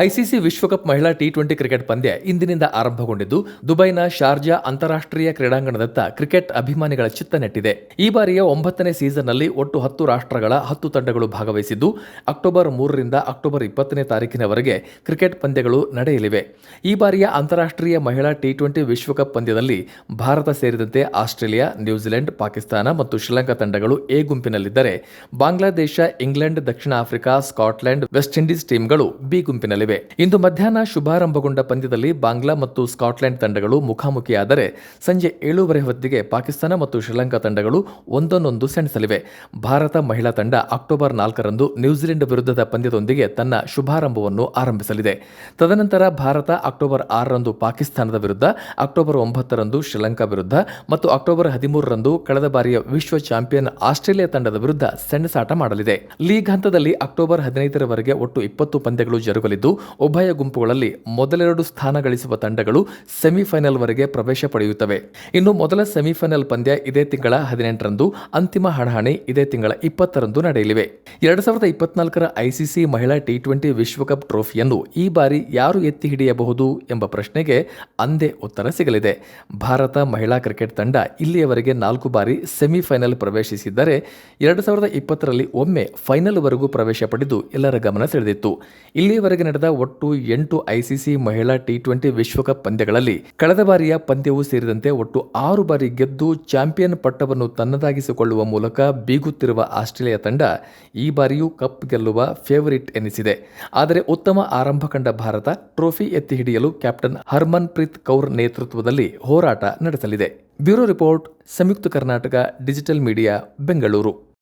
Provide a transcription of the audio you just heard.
ICC ವಿಶ್ವಕಪ್ ಮಹಿಳಾ T twenty cricket ಪಂದ್ಯ ಇಂದಿನಿಂದ ಆರಂಭಗೊಂಡಿದ್ದು, ದುಬೈನ ಶಾರ್ಜಾ ಅಂತಾರಾಷ್ಟ್ರೀಯ ಕ್ರೀಡಾಂಗಣದತ್ತ ಕ್ರಿಕೆಟ್ ಅಭಿಮಾನಿಗಳ ಚಿತ್ತ ನೆಟ್ಟಿದೆ. ಈ ಬಾರಿಯ ಒಂಬತ್ತನೇ ಸೀಸನ್ನಲ್ಲಿ ಒಟ್ಟು ಹತ್ತು ರಾಷ್ಟ್ರಗಳ ಹತ್ತು ತಂಡಗಳು ಭಾಗವಹಿಸಿದ್ದು, ಅಕ್ಟೋಬರ್ ಮೂರರಿಂದ ಅಕ್ಟೋಬರ್ ಇಪ್ಪತ್ತನೇ ತಾರೀಕಿನವರೆಗೆ ಕ್ರಿಕೆಟ್ ಪಂದ್ಯಗಳು ನಡೆಯಲಿವೆ. ಈ ಬಾರಿಯ ಅಂತಾರಾಷ್ಟ್ರೀಯ ಮಹಿಳಾ ಟಿ ಟ್ವೆಂಟಿ ವಿಶ್ವಕಪ್ ಪಂದ್ಯದಲ್ಲಿ ಭಾರತ ಸೇರಿದಂತೆ ಆಸ್ಟ್ರೇಲಿಯಾ, ನ್ಯೂಜಿಲೆಂಡ್, ಪಾಕಿಸ್ತಾನ ಮತ್ತು ಶ್ರೀಲಂಕಾ ತಂಡಗಳು ಎ ಗುಂಪಿನಲ್ಲಿದ್ದರೆ, ಬಾಂಗ್ಲಾದೇಶ, ಇಂಗ್ಲೆಂಡ್, ದಕ್ಷಿಣ ಆಫ್ರಿಕಾ ಸ್ಕಾಟ್ಲೆಂಡ್ ವೆಸ್ಟ್ ಇಂಡೀಸ್ ಟೀಮ್ಗಳು ಬಿ ಇಂದು ಮಧ್ಯಾಹ್ನ ಶುಭಾರಂಭಗೊಂಡ ಪಂದ್ಯದಲ್ಲಿ ಬಾಂಗ್ಲಾ ಮತ್ತು ಸ್ಕಾಟ್ಲೆಂಡ್ ತಂಡಗಳು ಮುಖಾಮುಖಿಯಾದರೆ ಸಂಜೆ ಏಳೂವರೆ ಹೊತ್ತಿಗೆ ಪಾಕಿಸ್ತಾನ ಮತ್ತು ಶ್ರೀಲಂಕಾ ತಂಡಗಳು ಒಂದೊಂದೊಂದು ಸೆಣಸಲಿವೆ. ಭಾರತ ಮಹಿಳಾ ತಂಡ ಅಕ್ಟೋಬರ್ ನಾಲ್ಕರಂದು ನ್ಯೂಜಿಲೆಂಡ್ ವಿರುದ್ಧದ ಪಂದ್ಯದೊಂದಿಗೆ ತನ್ನ ಶುಭಾರಂಭವನ್ನು ಆರಂಭಿಸಲಿದೆ. ತದನಂತರ ಭಾರತ ಅಕ್ಟೋಬರ್ ಆರರಂದು ಪಾಕಿಸ್ತಾನದ ವಿರುದ್ಧ, ಅಕ್ಟೋಬರ್ ಒಂಬತ್ತರಂದು ಶ್ರೀಲಂಕಾ ವಿರುದ್ಧ ಮತ್ತು ಅಕ್ಟೋಬರ್ ಹದಿಮೂರರಂದು ಕಳೆದ ಬಾರಿಯ ವಿಶ್ವ ಚಾಂಪಿಯನ್ ಆಸ್ಟ್ರೇಲಿಯಾ ತಂಡದ ವಿರುದ್ಧ ಸೆಣಸಾಟ ಮಾಡಲಿದೆ. ಲೀಗ್ ಹಂತದಲ್ಲಿ ಅಕ್ಟೋಬರ್ ಹದಿನೈದರವರೆಗೆ ಒಟ್ಟು ಇಪ್ಪತ್ತು ಪಂದ್ಯಗಳು ಜರುಗಲಿದ್ದು ಉಭಯ ಗುಂಪುಗಳಲ್ಲಿ ಮೊದಲೆರಡು ಸ್ಥಾನ ಗಳಿಸುವ ತಂಡಗಳು ಸೆಮಿಫೈನಲ್ವರೆಗೆ ಪ್ರವೇಶ ಪಡೆಯುತ್ತವೆ. ಇನ್ನು ಮೊದಲ ಸೆಮಿಫೈನಲ್ ಪಂದ್ಯ ಇದೇ ತಿಂಗಳ ಹದಿನೆಂಟರಂದು, ಅಂತಿಮ ಹಣಾಹಣಿ ಇದೇ ತಿಂಗಳ ಇಪ್ಪತ್ತರಂದು ನಡೆಯಲಿವೆ. ಎರಡ್ ಸಾವಿರದ ಇಪ್ಪತ್ನಾಲ್ಕರ ಐಸಿಸಿ ಮಹಿಳಾ ಟಿ ಟ್ವೆಂಟಿ ವಿಶ್ವಕಪ್ ಟ್ರೋಫಿಯನ್ನು ಈ ಬಾರಿ ಯಾರು ಎತ್ತಿ ಹಿಡಿಯಬಹುದು ಎಂಬ ಪ್ರಶ್ನೆಗೆ ಅಂದೇ ಉತ್ತರ ಸಿಗಲಿದೆ. ಭಾರತ ಮಹಿಳಾ ಕ್ರಿಕೆಟ್ ತಂಡ ಇಲ್ಲಿಯವರೆಗೆ ನಾಲ್ಕು ಬಾರಿ ಸೆಮಿಫೈನಲ್ ಪ್ರವೇಶಿಸಿದ್ದರೆ, ಎರಡ್ ಸಾವಿರದ ಇಪ್ಪತ್ತರಲ್ಲಿ ಒಮ್ಮೆ ಫೈನಲ್ವರೆಗೂ ಪ್ರವೇಶ ಪಡೆದು ಎಲ್ಲರ ಗಮನ ಸೆಳೆದಿತ್ತು. ಇಲ್ಲಿಯವರೆಗೆ ನಡೆದ ಒಟ್ಟು ಎಂಟು ಐಸಿಸಿ ಮಹಿಳಾ ಟಿ ಟ್ವೆಂಟಿ ವಿಶ್ವಕಪ್ ಪಂದ್ಯಗಳಲ್ಲಿ ಕಳೆದ ಬಾರಿಯ ಪಂದ್ಯವೂ ಸೇರಿದಂತೆ ಒಟ್ಟು ಆರು ಬಾರಿ ಗೆದ್ದು ಚಾಂಪಿಯನ್ ಪಟ್ಟವನ್ನು ತನ್ನದಾಗಿಸಿಕೊಳ್ಳುವ ಮೂಲಕ ಬೀಗುತ್ತಿರುವ ಆಸ್ಟ್ರೇಲಿಯಾ ತಂಡ ಈ ಬಾರಿಯೂ ಕಪ್ ಗೆಲ್ಲುವ ಫೇವರಿಟ್ ಎನಿಸಿದೆ. ಆದರೆ ಉತ್ತಮ ಆರಂಭ ಕಂಡ ಭಾರತ ಟ್ರೋಫಿ ಎತ್ತಿ ಹಿಡಿಯಲು ಕ್ಯಾಪ್ಟನ್ ಹರ್ಮನ್ ಪ್ರೀತ್ ಕೌರ್ ನೇತೃತ್ವದಲ್ಲಿ ಹೋರಾಟ ನಡೆಸಲಿದೆ. Bureau report, Samyukta Karnataka, digital media, Bengaluru.